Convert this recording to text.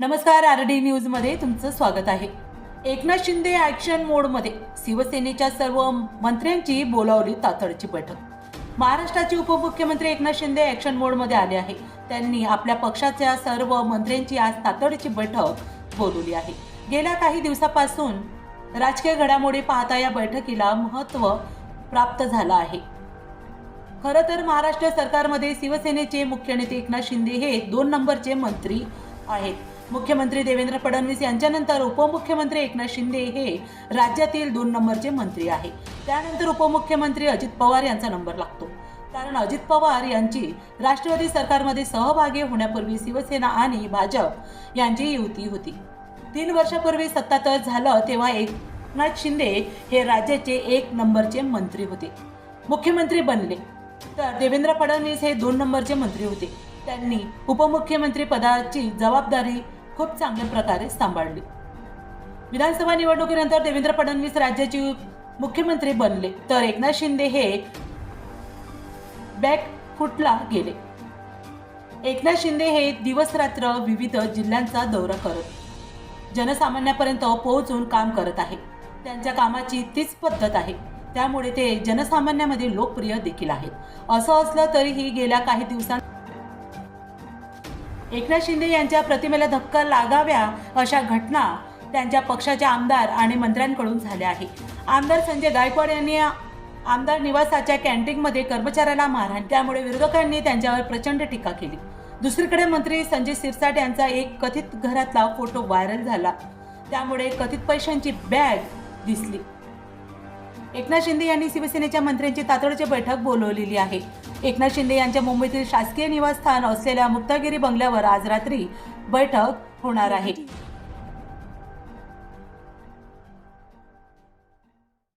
नमस्कार R D न्यूजमध्ये तुमचं स्वागत आहे. एकनाथ शिंदे ऍक्शन मोडमध्ये शिवसेनेच्या सर्व मंत्र्यांची बोलावली तातडीची बैठक. महाराष्ट्राचे उपमुख्यमंत्री एकनाथ शिंदे ऍक्शन मोडमध्ये आले आहे. त्यांनी आपल्या पक्षाच्या सर्व मंत्र्यांची आज तातडीची बैठक बोलवली आहे. गेल्या काही दिवसापासून राजकीय घडामोडी पाहता या बैठकीला महत्त्व प्राप्त झालं आहे. खरं तर महाराष्ट्र सरकारमध्ये शिवसेनेचे मुख्य नेते एकनाथ शिंदे हे दोन नंबरचे मंत्री आहेत. मुख्यमंत्री देवेंद्र फडणवीस यांच्यानंतर उपमुख्यमंत्री एकनाथ शिंदे हे राज्यातील दोन नंबरचे मंत्री आहे त्यानंतर उपमुख्यमंत्री अजित पवार यांचा नंबर लागतो. कारण अजित पवार यांची राष्ट्रवादी सरकारमध्ये सहभागी होण्यापूर्वी शिवसेना आणि भाजप यांची युती होती. तीन वर्षापूर्वी सत्तातच झालं तेव्हा एकनाथ शिंदे हे राज्याचे एक नंबरचे मंत्री होते. मुख्यमंत्री बनले. तर देवेंद्र फडणवीस हे दोन नंबरचे मंत्री होते. त्यांनी उपमुख्यमंत्री पदाची जबाबदारी खूप चांगल्या प्रकारे सांभाळली. विधानसभा निवडणुकीनंतर देवेंद्र फडणवीस राज्याचे मुख्यमंत्री बनले. तर एकनाथ शिंदे हे बॅकफुटला गेले. एकनाथ शिंदे हे दिवस रात्र विविध जिल्ह्यांचा दौरा करत जनसामान्यापर्यंत पोहोचून काम करत आहे. त्यांच्या कामाची तीच पद्धत आहे. त्यामुळे ते जनसामान्यामध्ये लोकप्रिय देखील आहेत. असं असलं तरीही गेल्या काही दिवसांत एकनाथ शिंदे यांच्या प्रतिमेला धक्का लागाव्या अशा घटना त्यांच्या पक्षाच्या आमदार आणि मंत्र्यांकडून झाल्या आहे आमदार संजय गायकवाड यांनी आमदार निवासाच्या कॅन्टीनमध्ये कर्मचाऱ्याला मारहाण त्यामुळे विरोधकांनी त्यांच्यावर प्रचंड टीका केली. दुसरीकडे मंत्री संजय सिरसाट यांचा एक कथित घरातला फोटो व्हायरल झाला. त्यामुळे कथित पैशांची बॅग दिसली. एकनाथ शिंदे यांनी शिवसेनेच्या मंत्र्यांची तातडीची बैठक बोलवलेली आहे. एकनाथ शिंदे यांच्या मुंबईतील शासकीय निवासस्थान असलेल्या मुक्तागिरी बंगल्यावर आज रात्री बैठक होणार आहे.